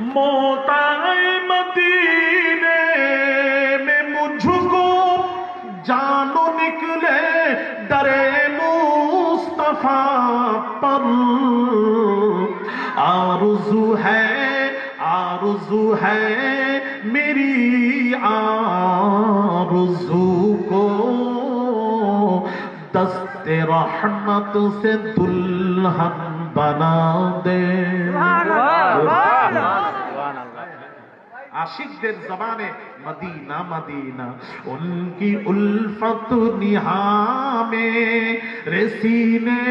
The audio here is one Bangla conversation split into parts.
मोताए मदीने में मुझको जानो निकले डरे मुस्तफ़ा पर। आरज़ू है आरज़ू है मेरी आरज़ू को। दस्ते रहमत से दुल्हन बना दे। आशिकদের जबाने मदीना मदीना उनकी उल्फत निहा में रेसीने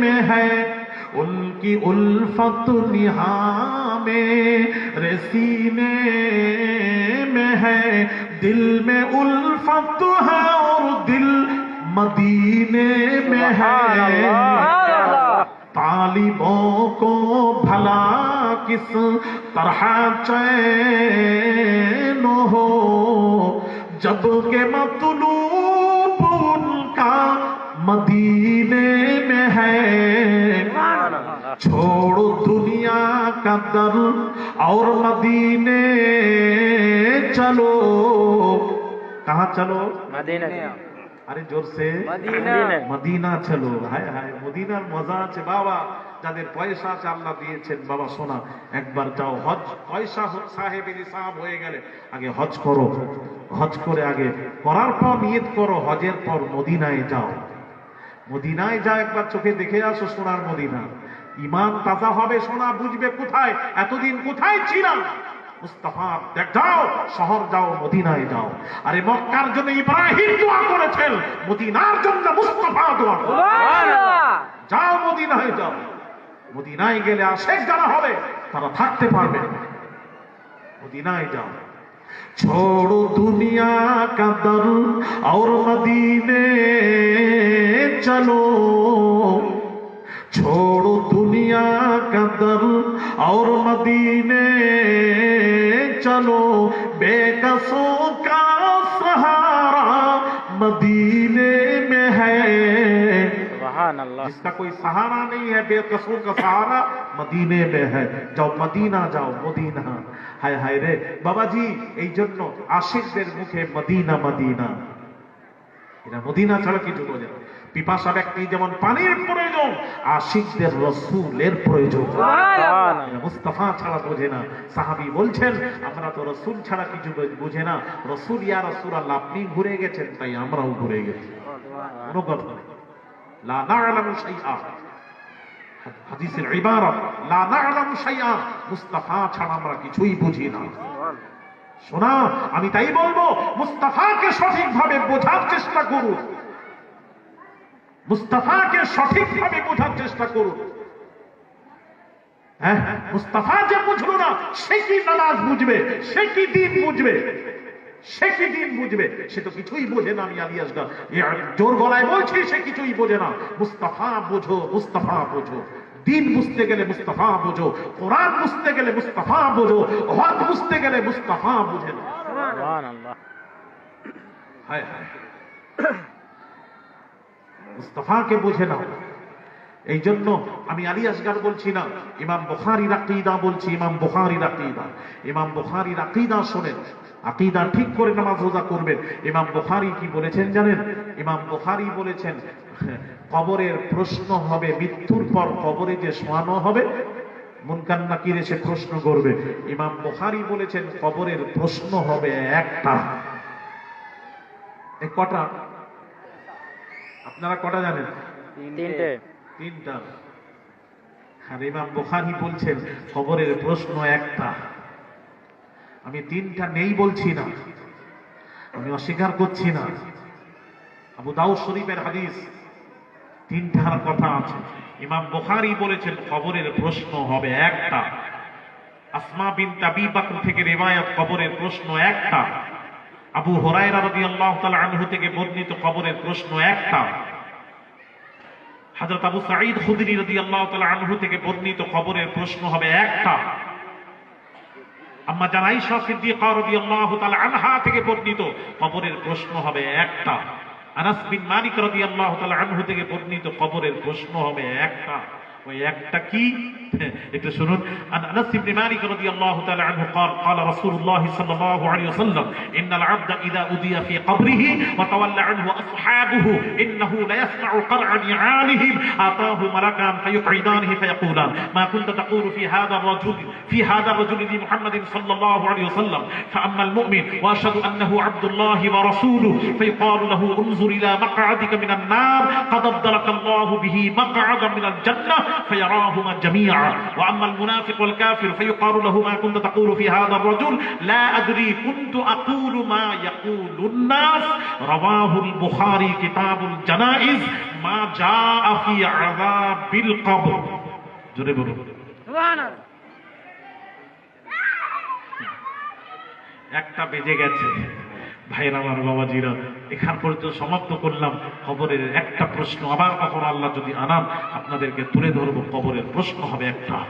में है। उनकी उल्फत निहा में रेसीने में है। दिल में उल्फत है और दिल मदीने में है। तालिबों को भला किस तरह चैन हो जब के मतलूब उनका मदीने में है छोड़ो दुनिया का दर और मदीने चलो कहाँ चलो মদিনা আরে জোর সে মদিনা মদিনা ছিল হায় হায় মদিনার মজা আছে বাবা যাদের পয়সা আছে আল্লাহ দিয়েছেন বাবা সোনা একবার যাও হজ পয়সা সাহেব হয়ে গেলে আগে হজ করো। হজ করে আগে করার পর নিয়ত করো হজের পর মদিনায় যাও। মদিনায় যা একবার চোখে দেখে আসো সোনার মদিনা। ইমান তাজা হবে সোনা বুঝবে কোথায়? এতদিন কোথায় ছিলাম? মুস্তাফা দেখ যাও শহর যাও মদিনায় যাও। আরে মক্কার জন্য ইব্রাহিম দোয়া করেছেন মদিনার জন্য মুস্তাফা দোয়া যাও মদিনায় যাও। মদিনায় গেলে আশেখ যারা হবে, তারা থাকতে পারবে মদিনায় যাও। ছোড়ো দুনিয়া কাদার, আর মদিনে চলো। ছোড়ো দুনিয়া কাদার, আর মদিনে जिसका कोई सहारा नहीं है बेकसूर का सहारा मदीने में है जाओ মদিনা যাও মদিনা হায় হায় রে বাবাজি এই জন্য আশিকদের মুখে মদিনা মদিনা এরা মদিনা ছাড়া কিছু বোঝে না। পিপাসা ব্যক্তি যেমন পানির প্রয়োজন আশিকদের রসুলের প্রয়োজন সুবহান এরা মুস্তাফা ছাড়া বোঝে না সাহাবি বলছেন আমরা তো রসুল ছাড়া কিছু বুঝে না রসুল ইয়া রসুল আল্লাহ আপনি ঘুরে গেছেন তাই আমরাও ঘুরে গেছি কোনো কথা নেই লা মুস্তাফা ছাড়া আমরা কিছুই বুঝি না। শোনা, আমি তাই বলব, মুস্তাফাকে সঠিকভাবে বোঝার চেষ্টা করুন। মুস্তাফাকে সঠিকভাবে বোঝার চেষ্টা করুন। হ্যাঁ মুস্তাফা যে বুঝলো না, সে কি নামাজ বুঝবে? সে কি দিন বুঝবে? সে কি দিন বুঝবে? সে তো কিছুই বোঝে না আমি আলিয়াস গা জোর গলায় বলছি সে কিছুই বোঝে না। মুস্তাফা বোঝো মুস্তাফা বোঝো। দিন বুঝতে গেলে মুস্তাফা বোঝো। কোরআন বুঝতে গেলে মুস্তাফা বোঝো। হক বুঝতে গেলে মুস্তাফা বুঝে না। মুস্তাফাকে বুঝে নাও এই জন্য আমি আলী আসগার বলছি না, ইমাম বুখারির আকিদা বলছি, ইমাম বুখারির আকিদা ইমাম বুখারির আকিদা শোনেন, আকিদা ঠিক করে নামাজ রোজা করবেন। ইমাম বুখারি কি বলেছেন জানেন? ইমাম বুখারি বলেছেন, কবরের প্রশ্ন হবে, মৃত্যুর পর কবরে যে শোয়ানো হবে, মুনকার নাকির এসে প্রশ্ন করবে। ইমাম বুখারি বলেছেন, কবরের প্রশ্ন হবে একটা। কটা? আপনারা কটা জানেন? তিনটে। তিনটা আর ইমাম বুখারি বলছেন খবরের প্রশ্ন একটা। আমি তিনটা নেই বলছি না। আমি অস্বীকার করছি না। আবু দাউদ শরীফের হাদিস তিনটার কথা আছে। ইমাম বুখারি বলেছেন খবরের প্রশ্ন হবে একটা। আসমা বিন তাবি বাকর থেকে রেবায়াত খবরের প্রশ্ন একটা। আবু হরাইরা রাদিয়াল্লাহু তাআলা আনহু থেকে বর্ণিত খবরের প্রশ্ন একটা। হযরত আবু সাঈদ খুদরি আল্লাহ তালা আনহু থেকে বর্ণিত খবরের প্রশ্ন হবে একটা। আম্মা জানাই আয়েশা রদি আল্লাহ তালা আনহা থেকে বর্ণিত খবরের প্রশ্ন হবে একটা। আনাস বিন মানিক রদি আল্লাহ তালা আনহু থেকে বর্ণিত খবরের প্রশ্ন হবে একটা। ওই একটা কি একটু শুনুন عن انس بن مالك رضي الله تعالى عنه قال قال رسول الله صلى الله عليه وسلم ان العبد اذا اذي في قبره وتولى عنه اصحابه انه ليسمع قرع نعالهم اتاه ملكان فيقعدانه فيقولان ما كنت تقول في هذا الرجل في هذا الرجل لمحمد صلى الله عليه وسلم فاما المؤمن واشهد انه عبد الله ورسوله فيقال له انظر الى مقعدك من النار قد ابدلك الله به مقعدا من الجنه فيراهما جميعا واما المنافق والكافر فيقال له ما كنت تقول في هذا الرجل لا ادري كنت اقول ما يقول الناس رواه البخاري كتاب الجنائز ما جاء في عذاب القبر জোরে বলুন একটা বেজে গেছে ভাইরা আমার বাবাজিরা। এখান পর্যন্ত সমাপ্ত করলাম কবরের একটা প্রশ্ন। আবার কখনো আল্লাহ যদি আনান আপনাদেরকে তুলে ধরবো। কবরের প্রশ্ন হবে একটা।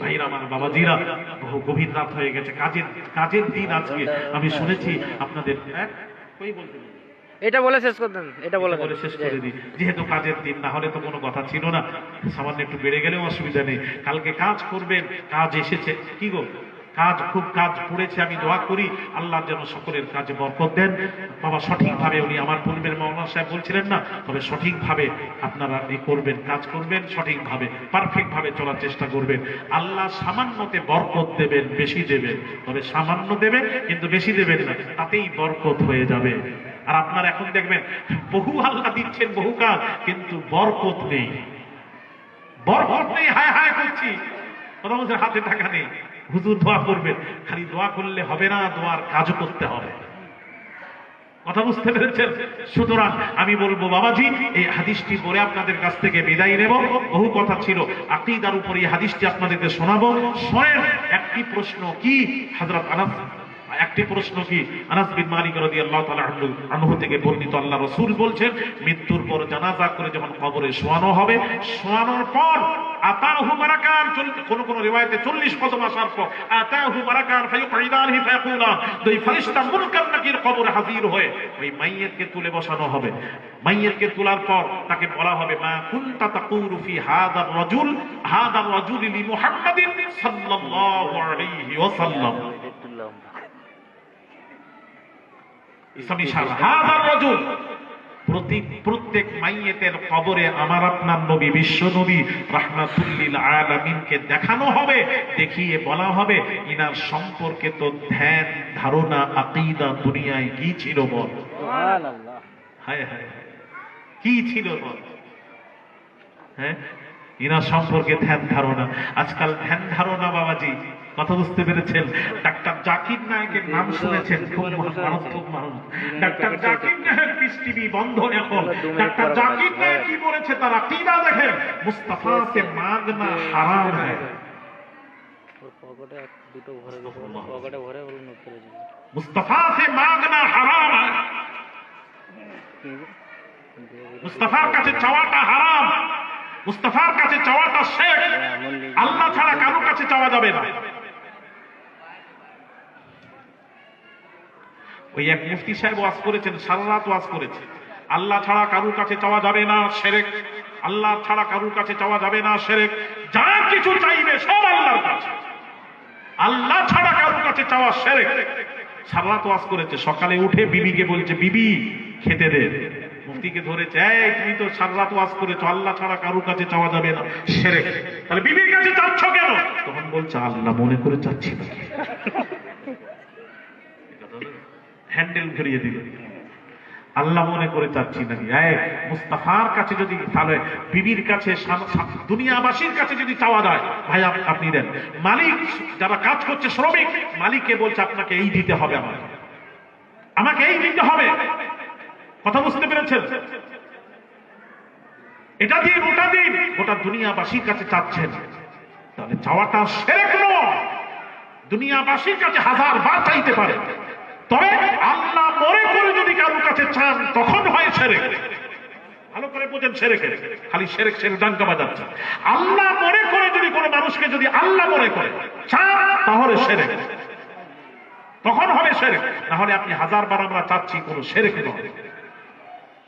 ভাইরা আমার বাবাজিরা। বহু গভীর রাত হয়ে গেছে। কাজের কাজের দিন আজকে। আমি শুনেছি আপনাদের? এটা বলে শেষ করতেন এটা বলে বলে শেষ করে দিই। যেহেতু কাজের দিন না হলে তো কোনো কথা ছিল না। সামান্য একটু বেড়ে গেলেও অসুবিধা নেই। কালকে কাজ করবেন কাজ এসেছে। কি গো? কাজ, খুব কাজ পড়েছে, আমি দোয়া করি। আল্লাহ যেন সকলের কাজে বরকত দেন। বাবা, সঠিকভাবে উনি আমার পূর্বের মৌলানা সাহেব বলছিলেন না, তবে সঠিকভাবে আপনারা এই করবেন, কাজ করবেন, সঠিকভাবে পারফেক্ট ভাবে চলার চেষ্টা করবেন। আল্লাহ সামান্যতে বরকত দেবেন, বেশি দেবেন। তবে সামান্য দেবেন, কিন্তু বেশি দেবেন না, তাতেই বরকত হয়ে যাবে। আর আপনারা এখন দেখবেন, বহু আল্লাহ দিচ্ছেন বহু কাজ, কিন্তু বরকত নেই। বরকত নেই, হায় হায় করছি কথা বলছে হাতে টাকা নেই। হুজুর দোয়া করবেন। খালি দোয়া করলে হবে না, দোয়ার কাজও করতে হবে। কথা বুঝতে পেরেছেন? সুতরাং আমি বলব, বাবাজি, এই হাদিসটি পরে আপনাদের কাছ থেকে বিদায় নেব। বহু কথা ছিল। আকিদার উপর এই হাদিসটি আপনাদেরকে শোনাবো। শোনেন, একটি প্রশ্ন কি? হযরত আনাস একটি প্রশ্ন কি? আনাস বিন মালিক রাদিয়াল্লাহু তাআলা আনহু আনহু থেকে বর্ণিত আল্লাহ রাসূল বলছেন, মৃত্যুর পর জানাজা করে যখন কবরে শোয়ানো হবে, শোয়ানোর পর আতাহু মারাকান কোন কোন রিওয়ায়াতে 40 কদম আসার পর আতাহু মারাকান ফায়ুকঈদানহি ফায়াকুলান দুই ফেরেশতা মুনকার নাকির কবরে হাজির হয়ে ওই মাইয়্যিতকে তুলে বসানো হবে। মাইয়্যিতকে তোলার পর তাকে বলা হবে, মা কুনতা তাকুলু ফি হাদার রাজুল হাদার রাজুল লি মুহাম্মাদিন সাল্লাল্লাহু আলাইহি ওয়াসাল্লাম। রাজুল প্রতি প্রত্যেক মাইয়েতের কবরে আমার আপনার নবী বিশ্ব নবী রাহমাতুল্লিল আলামিনকে দেখানো হবে দেখিয়ে বলা হবে ইনার সম্পর্কে তো ধ্যান ধারণা আকিদা দুনিয়ায় কি ছিল বল? হায় হায়। কি ছিল বল? হ্যাঁ? ইনার সম্পর্কে ধ্যান ধারণা। আজকাল ধ্যান ধারণা বাবাজি কথা বুঝতে পেরেছেন? ডাক্তার জাকির নায়কের নাম শুনেছেন। খুব মারাত্মক মানুষ। Doctor Zakir Naik peace TV বন্ধ এখন। ডাক্তার জাকির নায়ক কি বলেছে তারা কিনা দেখেন। মুস্তাফা সে মাগনা হারাম নোট করেছিল মুস্তাফা সে মাগনা হারাম হ্যায় মুস্তাফার কাছে চাওয়াটা হারাম। মুস্তাফার কাছে চাওয়াটা শেখ। আল্লাহ ছাড়া কারও কাছে চাওয়া যাবে না। ওই এক মুফতি সাহেব ওয়াজ করেছেন, সারা রাত ওয়াজ করেছে। আল্লাহ ছাড়া কারুর কাছে চাওয়া যাবে না, সেরেক। আল্লাহ ছাড়া কারুর কাছে চাওয়া যাবে না, সেরেক। যা কিছু চাইবে সব আল্লাহর কাছে। আল্লাহ ছাড়া কারুর কাছে চাওয়া সেরেক। সারা ওয়াজ করেছে, সকালে উঠে বিবিকে বলছে, বিবি, খেতে দে। মুফতিকে ধরেছে, এই, তুমি তো সারা ওয়াজ করেছ, আল্লাহ ছাড়া কারুর কাছে চাওয়া যাবে না, সেরেক। তাহলে বিবির কাছে চাচ্ছ কেন? তখন বলছে, আল্লাহ মনে করে চাচ্ছি নাকি হ্যান্ডেল ঘুরিয়ে দিল। আল্লাহ মনে করে চাচ্ছি নাকি? এই মুস্তাফার কাছে যদি, তাহলে বিবির কাছে দুনিয়াবাসীর কাছে যদি চাওয়া যায়, ভাই, আপ- আপনি দেন। মালিক যারা কাজ করছে, শ্রমিক, মালিককে বলছে, আপনাকে এই দিতে হবে আমাকে আমাকে এই দিতে হবে। কথা বুঝতে পেরেছেন? এটা দিন ওটা দিন, গোটা দুনিয়াবাসীর কাছে চাচ্ছেন। তাহলে চাওয়াটা সেরে কোনো। দুনিয়াবাসীর কাছে হাজার বার চাইতে পারে। তবে আল্লাহ মনে করে যদি কারোর কাছে চান, তখন হয় সেরে ভালো করে বোঝেন সেরেকে খালি সেরেক সেরে ডাঙ্কা বাজাচ্ছে। আল্লাহ মনে করে যদি কোনো মানুষকে যদি আল্লাহ মনে করে চান, তাহলে সেরে তখন হবে সেরেক। না হলে আপনি হাজার বার আমরা চাচ্ছি, কোনো সেরেক নয়।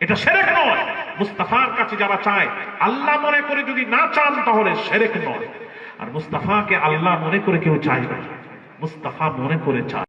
এটা সেরেক নয়। মুস্তাফার কাছে যারা চায়, আল্লাহ মনে করে যদি না চান, তাহলে সেরেক নয়। আর মুস্তাফাকে আল্লাহ মনে করে কেউ চায় না। মুস্তাফা মনে করে চায়।